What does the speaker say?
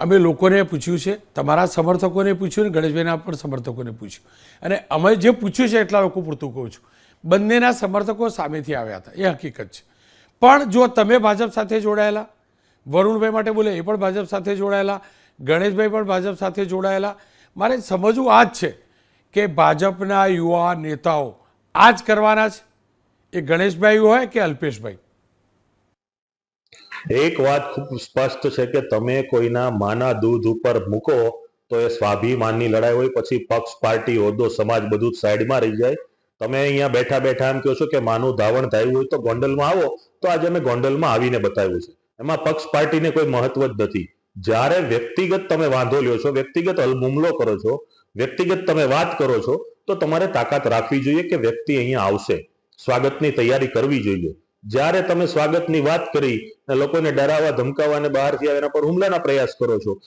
અમે લોકોને પૂછ્યું છે, તમારા સમર્થકોને પૂછ્યું ને ગણેશભાઈના પણ સમર્થકોને પૂછ્યું. અને અમે જે પૂછ્યું છે એટલા લોકો પૂરતું કહું છું. બંનેના સમર્થકો સામેથી આવ્યા હતા, એ હકીકત છે. પણ જો તમે ભાજપ સાથે જોડાયેલા, વરુણભાઈ માટે બોલે એ પણ ભાજપ સાથે જોડાયેલા, ગણેશભાઈ પણ ભાજપ સાથે જોડાયેલા, મારે સમજવું આ જ છે કે ભાજપના યુવા નેતાઓ આ જ કરવાના છે? એ ગણેશભાઈ હોય કે અલ્પેશભાઈ? એક વાત ખૂબ સ્પષ્ટ છે કે તમે કોઈના માના દૂધ ઉપર મૂકો તો એ સ્વાભિમાનની લડાઈ હોય, પછી પક્ષ, પાર્ટી, હોદ્દો, સમાજ બધું જ સાઈડમાં રહી જાય. તમે અહીંયા બેઠા બેઠા એમ કહો છો કે માનું ધાવણ થયું હોય તો ગોંડલમાં આવો, તો આજે અમે ગોંડલમાં આવીને બતાવ્યું છે. એમાં પક્ષ, પાર્ટીને કોઈ મહત્વ જ નથી. જ્યારે વ્યક્તિગત તમે વાંધો લ્યો છો, વ્યક્તિગત હુમલો કરો છો, વ્યક્તિગત તમે વાત કરો છો, તો તમારે તાકાત રાખવી જોઈએ કે વ્યક્તિ અહીંયા આવશે. સ્વાગતની તૈયારી કરવી જોઈએ. જ્યારે તમે સ્વાગતની વાત કરી લોકોને ડરાવવા, ધમકાવવા અને બહારથી આવે એના પર હુમલાના પ્રયાસ કરો છો